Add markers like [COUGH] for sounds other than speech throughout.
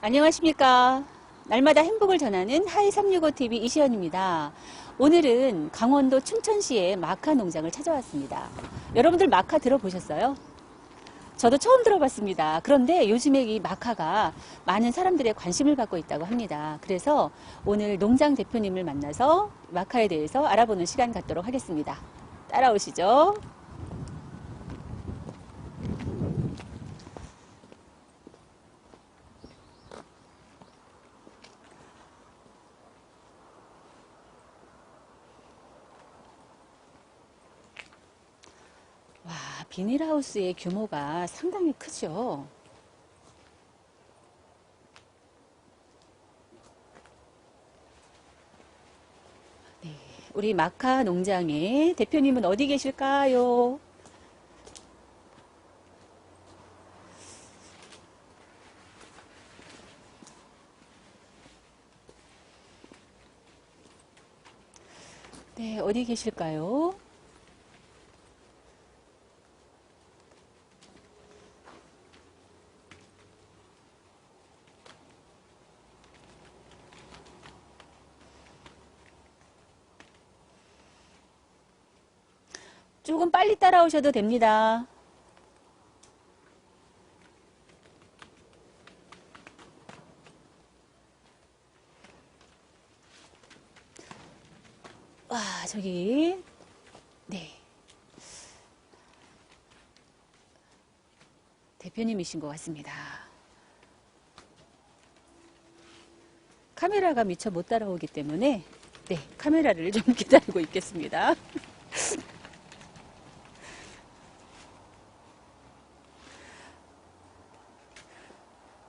안녕하십니까. 날마다 행복을 전하는 하이 365TV 이시연입니다. 오늘은 강원도 춘천시의 마카 농장을 찾아왔습니다. 여러분들 마카 들어보셨어요? 저도 처음 들어봤습니다. 그런데 요즘에 이 마카가 많은 사람들의 관심을 받고 있다고 합니다. 그래서 오늘 농장 대표님을 만나서 마카에 대해서 알아보는 시간 갖도록 하겠습니다. 따라오시죠. 와, 비닐하우스의 규모가 상당히 크죠. 네, 우리 마카 농장의 대표님은 어디 계실까요? 네, 어디 계실까요? 조금 빨리 따라오셔도 됩니다. 와, 저기, 네. 대표님이신 것 같습니다. 카메라가 미처 못 따라오기 때문에, 네, 카메라를 좀 [LAUGHS] 기다리고 있겠습니다.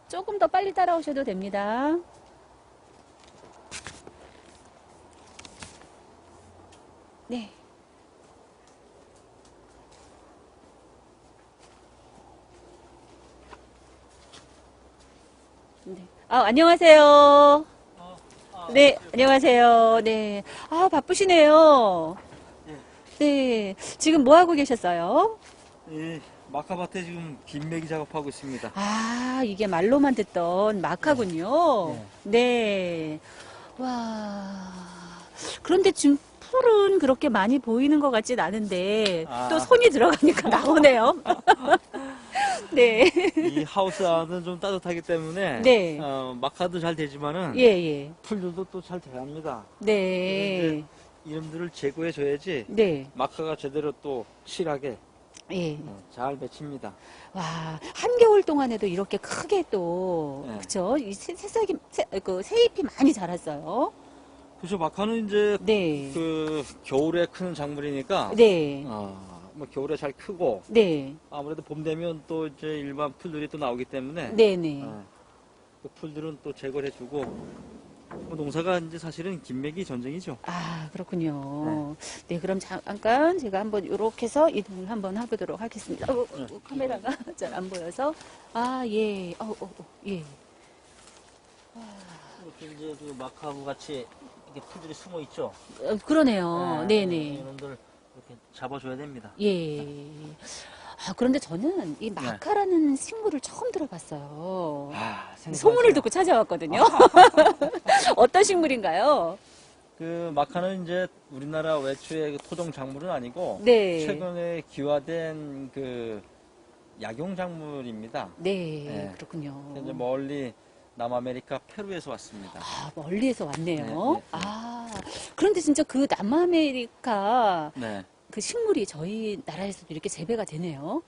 조금 더 빨리 따라오셔도 됩니다. 네. 네. 아, 안녕하세요. 네, 안녕하세요. 네. 아, 바쁘시네요. 네. 지금 뭐 하고 계셨어요? 예, 마카밭에 지금 빈매기 작업하고 있습니다. 아, 이게 말로만 듣던 마카군요. 네. 와. 그런데 지금 풀은 그렇게 많이 보이는 것 같진 않은데 아. 또 손이 들어가니까 [LAUGHS] 나오네요. [LAUGHS] 네. 이 하우스 안은 좀 따뜻하기 때문에 네. 어, 마카도 잘 되지만은 예, 예. 풀들도 또 잘 돼갑니다. 네. 이름들을 제거해 줘야지 네. 마카가 제대로 또 실하게 예. 어, 잘 맺힙니다. 와, 한겨울 동안에도 이렇게 크게 또, 네. 그쵸? 이 새, 새싹이, 새, 그 새잎이 많이 자랐어요. 그래서 마카는 이제 네. 그 겨울에 크는 작물이니까 네. 어, 뭐 겨울에 잘 크고 네. 아무래도 봄 되면 또 이제 일반 풀들이 또 나오기 때문에 네네. 어, 그 풀들은 또 제거해 주고 뭐 농사가 이제 사실은 김맥이 전쟁이죠. 아, 그렇군요. 네, 그럼 잠깐 제가 한번 이렇게 해서 이동을 한번 해보도록 하겠습니다. 어, 어, 네. 어, 카메라가 [LAUGHS] 잘 안 보여서. 아, 예. 어, 어, 어, 예. 이렇게 이제 그 마카하고 같이 이렇게 풀들이 숨어 있죠. 어, 그러네요. 네, 네네. 이놈들 이렇게 잡아줘야 됩니다. 예. 아, 그런데 저는 이 마카라는 식물을 처음 들어봤어요. 아, 소문을 듣고 찾아왔거든요. [LAUGHS] [LAUGHS] 어떤 식물인가요? 그 마카는 이제 우리나라 외초의 그 토종 작물은 아니고 네. 최근에 기화된 그 약용 작물입니다. 네, 네. 그렇군요. 이제 멀리 남아메리카 페루에서 왔습니다. 아, 멀리에서 왔네요. 네, 네, 네. 아, 그런데 진짜 그 남아메리카 네. 그 식물이 저희 나라에서도 이렇게 재배가 되네요.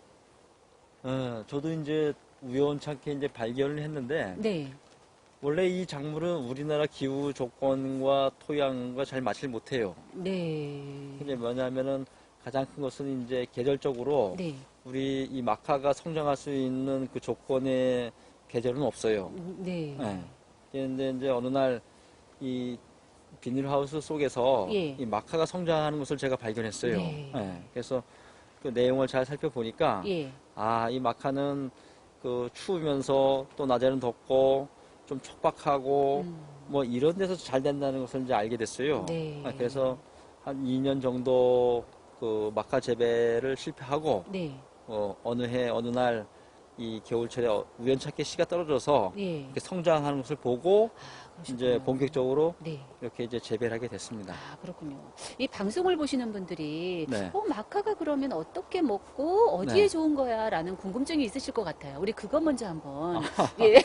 어, 저도 이제 우연찮게 이제 발견을 했는데 네. 원래 이 작물은 우리나라 기후 조건과 토양과 잘 맞질 못해요. 네. 이제 뭐냐면은 가장 큰 것은 이제 계절적으로 네. 우리 이 마카가 성장할 수 있는 그 조건의 계절은 없어요. 네. 네. 그런데 이제 어느 날 이 비닐하우스 속에서 예. 이 마카가 성장하는 것을 제가 발견했어요. 네. 네. 그래서 그 내용을 잘 살펴보니까 예. 아, 이 마카는 그 추우면서 또 낮에는 덥고 좀 촉박하고 음, 뭐 이런 데서 잘 된다는 것을 이제 알게 됐어요. 네. 아, 그래서 한 2년 정도 그 마카 재배를 실패하고 네. 어, 어느 해 어느 날 이 겨울철에 어- 우연찮게 씨가 떨어져서 예. 성장하는 것을 보고 아, 이제. 본격적으로 네. 이렇게 이제 재배를 하게 됐습니다. 아, 그렇군요. 이 방송을 보시는 분들이 네. 어, 마카가 그러면 어떻게 먹고 어디에 네. 좋은 거야라는 궁금증이 있으실 것 같아요. 우리 그거 먼저 한번 아. [LAUGHS] 예.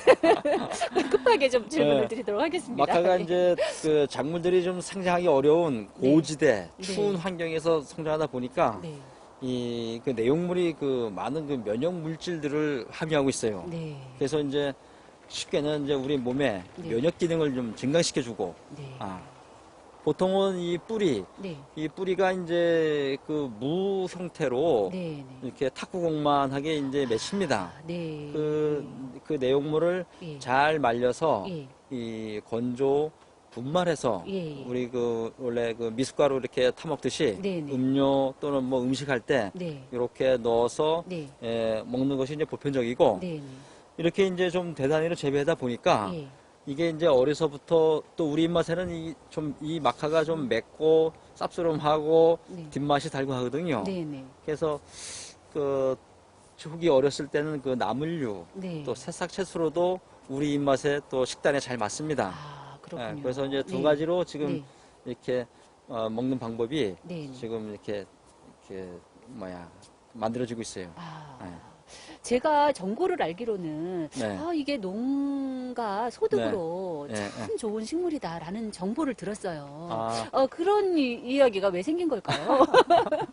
[LAUGHS] 급하게 좀 질문을 네. 드리도록 하겠습니다. 마카가 네. 이제 그 작물들이 좀 생장하기 어려운 네. 고지대, 네. 추운 환경에서 성장하다 보니까 네. 이 그 내용물이 그 많은 그 면역 물질들을 함유하고 있어요. 네. 그래서 이제 쉽게는 이제 우리 몸에 네. 면역 기능을 좀 증강시켜 주고 네. 아 보통은 이 뿌리 네. 이 뿌리가 이제 그 무 형태로 네. 네. 이렇게 탁구공만하게 이제 맺힙니다. 아, 네. 그, 그 내용물을 예. 잘 말려서 예. 이 건조 분말해서 예. 우리 그 원래 그 미숫가루 이렇게 타 먹듯이 네 네. 음료 또는 뭐 음식 할 때 네. 이렇게 넣어서 네. 에, 먹는 것이 이제 보편적이고 네. 이렇게 이제 좀 대단히로 재배하다 보니까 네. 예. 이게 이제 어려서부터 또 우리 입맛에는 이 좀 이 마카가 좀 맵고 쌉스름하고 네. 뒷맛이 달고 하거든요. 네. 네. 그래서 그 후기 어렸을 때는 그 나물류 네. 또 새싹 채소로도 우리 입맛에 또 식단에 잘 맞습니다. 아, 그렇군요. 예, 그래서 이제 두 네. 가지로 지금 네. 이렇게 어, 먹는 방법이 네. 네. 지금 이렇게 이렇게 뭐야 만들어지고 있어요. 아. 네. 제가 정보를 알기로는 네. 아, 이게 농가 소득으로 네. 참 네, 좋은 식물이다라는 정보를 들었어요. 아, 어, 그런 이, 이야기가 왜 생긴 걸까요?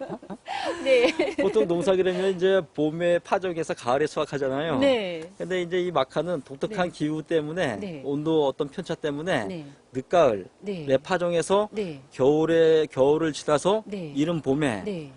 [LAUGHS] 네. 보통 농사기르면 이제 봄에 파종해서 가을에 수확하잖아요. 네. 근데 이제 이 마카는 독특한 네. 기후 때문에 네. 온도 어떤 편차 때문에 네. 늦가을 네. 내 파종해서 네. 겨울에 겨울을 지나서 네. 이른 봄에 네.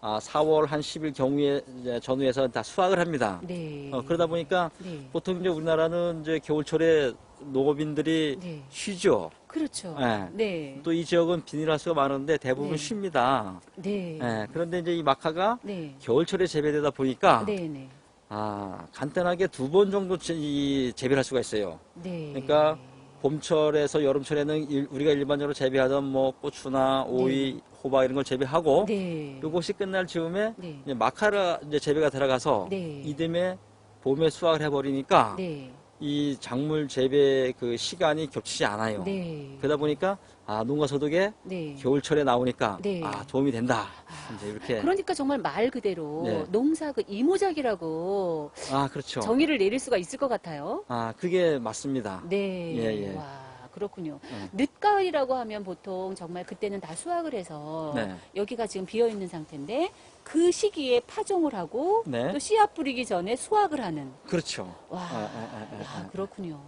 아 4월 한 10일 경우에 전후에서 다 수확을 합니다. 네. 어, 그러다 보니까 네. 보통 이제 우리나라는 이제 겨울철에 농업인들이 네. 쉬죠. 그렇죠. 예. 네. 또 이 지역은 비닐하우스가 많은데 대부분 네. 쉽니다. 네. 예, 그런데 이제 이 마카가 네. 겨울철에 재배되다 보니까 네. 네. 아 간단하게 두 번 정도 재- 이 재배할 수가 있어요. 네. 그러니까 봄철에서 여름철에는 일- 우리가 일반적으로 재배하던 뭐 고추나 오이, 호박 이런 걸 재배하고 네. 요것이 끝날 즈음에 네. 이제 마카라 이제 재배가 들어가서 네. 이듬해 봄에 수확을 해버리니까 네. 이 작물 재배 그 시간이 겹치지 않아요. 네. 그러다 보니까 아 농가 소득에 네. 겨울철에 나오니까 네. 아 도움이 된다. 이제 이렇게 그러니까 정말 말 그대로 네. 농사 그 이모작이라고 아 그렇죠. 정의를 내릴 수가 있을 것 같아요. 아 그게 맞습니다. 네. 예, 예. 와, 그렇군요. 네. 늦가을이라고 하면 보통 정말 그때는 다 수확을 해서 네. 여기가 지금 비어 있는 상태인데 그 시기에 파종을 하고 네. 또 씨앗 뿌리기 전에 수확을 하는. 그렇죠. 와, 아, 아, 아, 아, 야, 아. 그렇군요.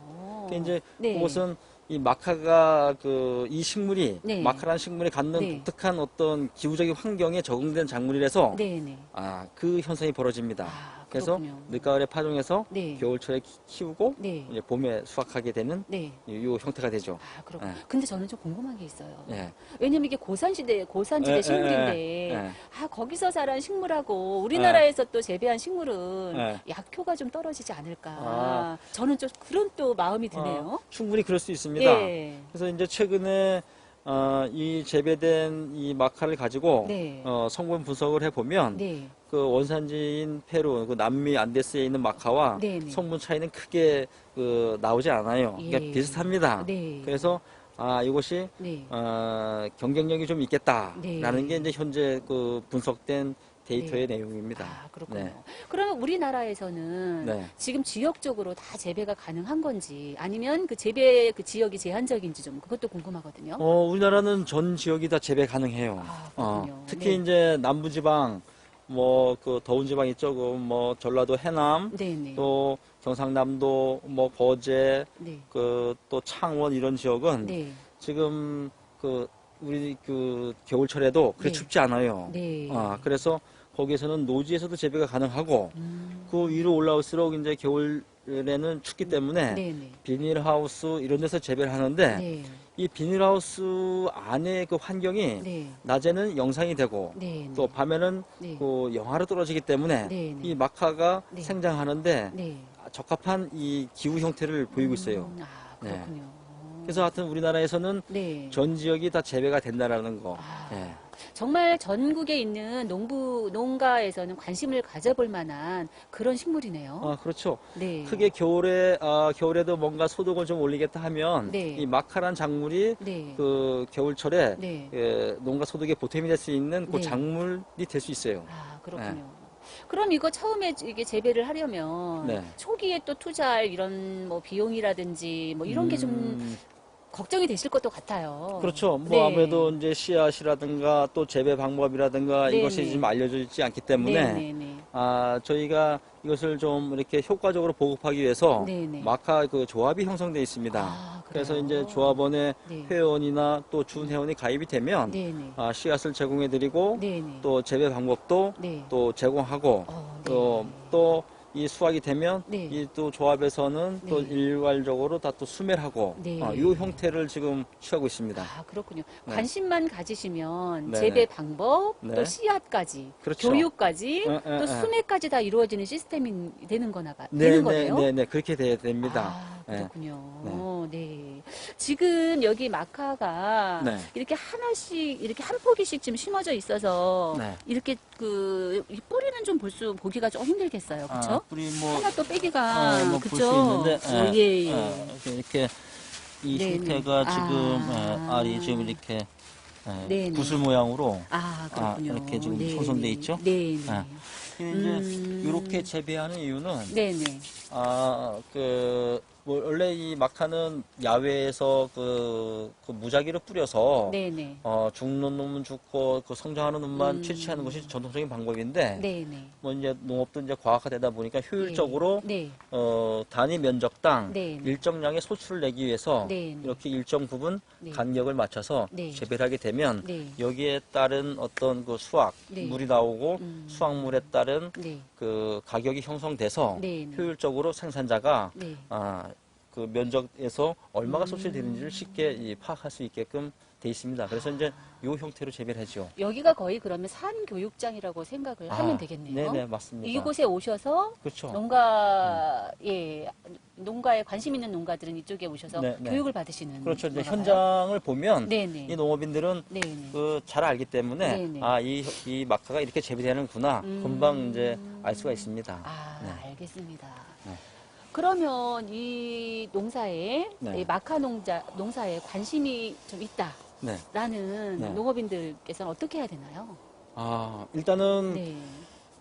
그 이제 네. 그것은 이 마카가 그 이 식물이 네. 마카라는 식물이 갖는 네. 독특한 어떤 기후적인 환경에 적응된 작물이라서 네, 네. 아그 현상이 벌어집니다. 아, 그래서 그렇군요. 늦가을에 파종해서 네. 겨울철에 키- 키우고 네. 이제 봄에 수확하게 되는 네. 이, 이 형태가 되죠. 아, 그렇군요. 네. 근데 저는 좀 궁금한 게 있어요. 예. 왜냐면 이게 고산시대, 고산지대 예, 식물인데, 예, 예. 아, 거기서 자란 식물하고 우리나라에서 또 재배한 식물은 예. 약효가 좀 떨어지지 않을까. 아. 저는 좀 그런 또 마음이 드네요. 아, 충분히 그럴 수 있습니다. 예. 그래서 이제 최근에 어, 이 재배된 이 마카를 가지고 네. 어, 성분 분석을 해보면 네. 그 원산지인 페루, 그 남미 안데스에 있는 마카와 네, 네. 성분 차이는 크게 그 나오지 않아요. 그러니까 예. 비슷합니다. 네. 그래서 아 이것이 네. 어, 경쟁력이 좀 있겠다라는 네. 게 이제 현재 그 분석된 데이터의 네. 내용입니다. 아, 그렇군요. 네. 그러면 우리나라에서는 네. 지금 지역적으로 다 재배가 가능한 건지 아니면 그 재배 그 지역이 제한적인지 좀 그것도 궁금하거든요. 어, 우리나라는 전 지역이 다 재배 가능해요. 아, 어. 특히 네. 이제 남부지방, 뭐 그 더운 지방이 조금 뭐 전라도 해남, 네네. 또 경상남도, 뭐 거제, 네. 그또 창원 이런 지역은 네. 지금 그 우리 그 겨울철에도 그렇게 네. 춥지 않아요. 네. 아, 그래서 거기에서는 노지에서도 재배가 가능하고 음. 그 위로 올라올수록 이제 겨울에는 춥기 때문에 네네. 비닐하우스 이런 데서 재배를 하는데 네. 이 비닐하우스 안에 그 환경이 네. 낮에는 영상이 되고 네. 또 밤에는 네. 그 영하로 떨어지기 때문에 네, 네. 이 마카가 네. 생장하는데 네. 적합한 이 기후 형태를 보이고 있어요. 음, 아, 네. 그렇군요. 그래서 하여튼 우리나라에서는 네. 전 지역이 다 재배가 된다라는 거. 아. 예. 정말 전국에 있는 농부 농가에서는 관심을 가져볼 만한 그런 식물이네요. 아, 그렇죠. 네. 크게 겨울에 아, 겨울에도 뭔가 소득을 좀 올리겠다 하면 네. 이 마카란 작물이 네. 그 겨울철에 네. 예, 농가 소득의 보탬이 될 수 있는 그 네. 작물이 될 수 있어요. 아, 그렇군요. 그럼 이거 처음에 이게 재배를 하려면 네. 초기에 또 투자할 이런 뭐 비용이라든지 뭐 이런 게좀 음, 걱정이 되실 것도 같아요. 그렇죠. 뭐 네. 아무래도 이제 씨앗이라든가 또 재배 방법이라든가 네, 이것이 네. 지금 알려져 있지 않기 때문에 네, 네, 네. 아 저희가 이것을 좀 이렇게 효과적으로 보급하기 위해서 네, 네. 마카 그 조합이 형성돼 있습니다. 아, 그래서? 이제 조합원에 네. 회원이나 또 준 회원이 가입이 되면 네, 네. 아, 씨앗을 제공해드리고 네, 네. 또 재배 방법도 네. 또 제공하고 어, 네. 또 또 이 수확이 되면 네. 이 또 조합에서는 또 네. 일괄적으로 다 또 수매하고 네. 어, 이 형태를 지금 취하고 있습니다. 아, 그렇군요. 네. 관심만 가지시면 네, 재배 네. 방법, 네. 또 씨앗까지, 그렇죠. 교육까지, 에, 에, 또 에. 수매까지 다 이루어지는 시스템이 되는 거나 봐. 네, 되는 네, 거네요. 네, 네, 그렇게 돼야 됩니다. 아, 네. 그렇군요. 네. 지금 여기 마카가 네. 이렇게 하나씩 이렇게 한 포기씩 지금 심어져 있어서 네. 이렇게 그이 뿌리는 좀 볼 수 보기가 좀 힘들겠어요. 그렇죠? 아, 뿌리 뭐 하나 또 빼기가 어, 뭐볼수 그쵸? 있는데 어, 예, 예. 어, 이렇게 이 네, 형태가 네. 지금 아. 예, 알이 지금 이렇게 예, 네, 네. 구슬 모양으로 아, 그렇군요. 이렇게 지금 네, 손손돼 네. 있죠? 네, 네. 아. 이제 음. 이렇게 재배하는 이유는 네, 네. 아, 그, 뭐, 원래 이 마카는 야외에서 그, 그 무작위로 뿌려서, 네, 네. 어, 죽는 놈은 죽고, 그 성장하는 놈만 음. 채취하는 것이 전통적인 방법인데, 네, 네. 뭐 이제 농업도 이제 과학화되다 보니까 효율적으로, 네. 어, 단위 면적당 네. 일정량의 소출을 내기 위해서, 네, 네. 이렇게 일정 부분 네. 간격을 맞춰서 네. 재배를 하게 되면, 네. 여기에 따른 어떤 그 수확, 네. 물이 나오고, 음. 수확물에 따른 네. 그 가격이 형성돼서. 효율적으로 생산자가 네. 아, 그 면적에서 얼마가 음. 소출되는지를 쉽게 이 파악할 수 있게끔 돼 있습니다. 그래서 이제 이 형태로 재배를 하죠. 여기가 거의 그러면 산 교육장이라고 생각을 하면 되겠네요. 네네 맞습니다. 이곳에 오셔서 그렇죠. 농가 예 농가에 관심 있는 농가들은 이쪽에 오셔서 네, 네. 교육을 받으시는 그렇죠. 이제 건가요? 현장을 보면 네네 이 농업인들은 네네 그 잘 알기 때문에 네네. 아 이 이 마카가 이렇게 재배되는구나 음. 금방 이제 알 수가 있습니다. 아 네. 알겠습니다. 네. 그러면 이 농사에 네. 이 마카 농자 농사에 관심이 좀 있다라는 네. 네. 농업인들께서는 어떻게 해야 되나요? 아 일단은 네,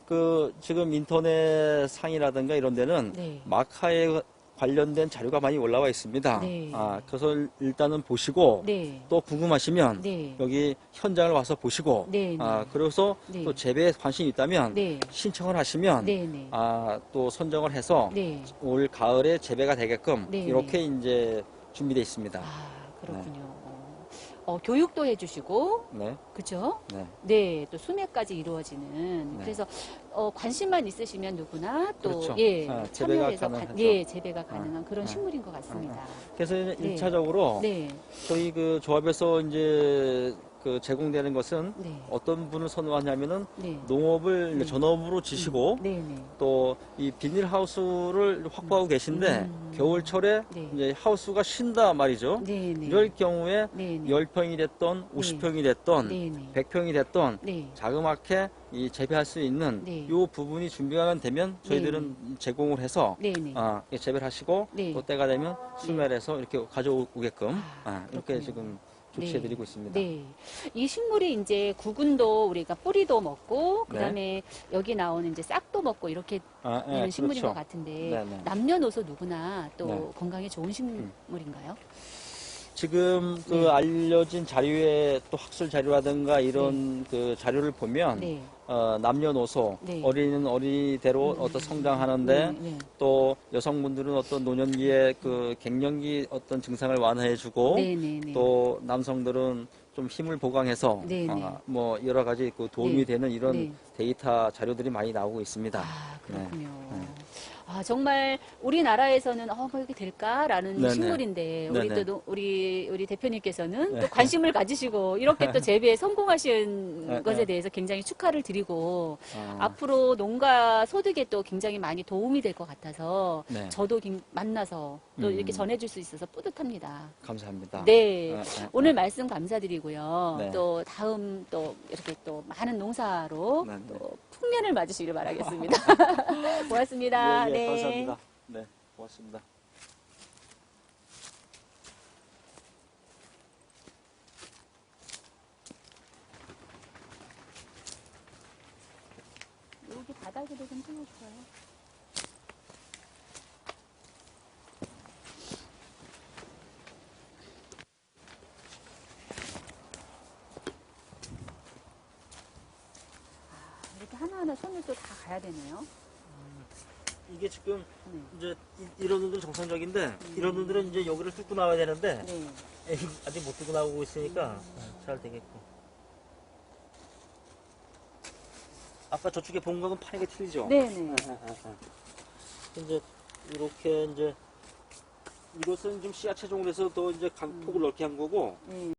그 지금 인터넷 상이라든가 이런 데는 네, 마카에 관련된 자료가 많이 올라와 있습니다. 네. 아 그래서 일단은 보시고 네, 또 궁금하시면 네, 여기 현장을 와서 보시고 네, 아 그래서 네. 또 재배에 관심이 있다면 네, 신청을 하시면 네, 네, 아 또 선정을 해서 네. 올 가을에 재배가 되게끔 네, 이렇게 이제 준비되어 있습니다. 아 그렇군요. 어, 교육도 해주시고 네, 그죠? 네, 네, 또 수매까지 이루어지는. 네. 그래서 어, 관심만 있으시면 누구나 또 그렇죠. 예 아, 재배가 참여해서 가-. 예 재배가 가능한 그런 아. 식물인 것 같습니다. 그래서 이제 네. 1차적으로 네, 저희 그 조합에서 이제 그 제공되는 것은 네, 어떤 분을 선호하냐면은 네, 농업을 네. 전업으로 지시고 네, 네, 또이 비닐 하우스를 확보하고 계신데 음. 겨울철에 네. 이제 하우스가 쉰다 말이죠. 네, 네, 이럴 경우에 네, 네, 10평이 됐던 50평이 됐던 네, 네, 100평이 됐던 네, 자그맣게 이 재배할 수 있는 네. 이 부분이 준비가 되면 저희들은 제공을 해서 네, 네. 아, 재배를 하시고 네. 또 때가 되면 수매해서 이렇게 가져오게끔 아, 아, 이렇게. 지금 조치해 드리고 있습니다. 네. 이 식물이 이제 구근도 우리가 뿌리도 먹고 네. 그다음에 여기 나오는 이제 싹도 먹고 이렇게 아, 예, 되는 식물인 것 그렇죠. 같은데 네, 네. 남녀노소 누구나 또 네. 음. 건강에 좋은 식물인가요? 지금 그 네. 알려진 자료에 또 학술 자료라든가 이런 그 자료를 보면 네. 어, 남녀노소 네. 어린이는 어린이대로 음. 어떤 성장하는데 네, 네. 또 여성분들은 어떤 노년기에 그 갱년기 어떤 증상을 완화해주고 네, 네, 네. 또 남성들은 좀 힘을 보강해서. 아, 뭐 여러 가지 그 도움이 네. 되는 이런 네. 데이터 자료들이 많이 나오고 있습니다. 아, 그렇군요. 네. 아, 정말 우리나라에서는 어, 뭐 이렇게 될까라는 네네. 식물인데 우리 네네. 또 노- 우리 우리 대표님께서는 네. 또 관심을 가지시고 이렇게 또 재배에 성공하신 네, 것에 네. 대해서 굉장히 축하를 드리고 아, 앞으로 농가 소득에 또 굉장히 많이 도움이 될 것 같아서 네. 저도 긴- 만나서 또 음. 이렇게 전해줄 수 있어서 뿌듯합니다. 감사합니다. 네. 아, 아, 오늘 말씀 감사드리고요. 네. 또 다음 또 이렇게 또 많은 농사로 네, 네. 또 풍년을 맞으시길 바라겠습니다. [LAUGHS] 고맙습니다. 예, 예, 네. 감사합니다. 네, 고맙습니다. 여기 바닥에도 좀 끊어주세요. 아, 이렇게 하나하나 손을 또 다 가야 되네요. 이게 지금 네. 이제 이- 이런 놈들은 정상적인데 이런 놈들은 이제 여기를 뚫고 나와야 되는데 네. [LAUGHS] 에이, 아직 못 뚫고 나오고 있으니까 잘 되겠고. 아까 저쪽에 본 거는 파는 게 틀리죠? 네네. 아, 아, 아. 이제 이렇게 이제 이것은 좀 씨앗 체종을 해서 더 이제 강 폭을 넓게 한 거고 네.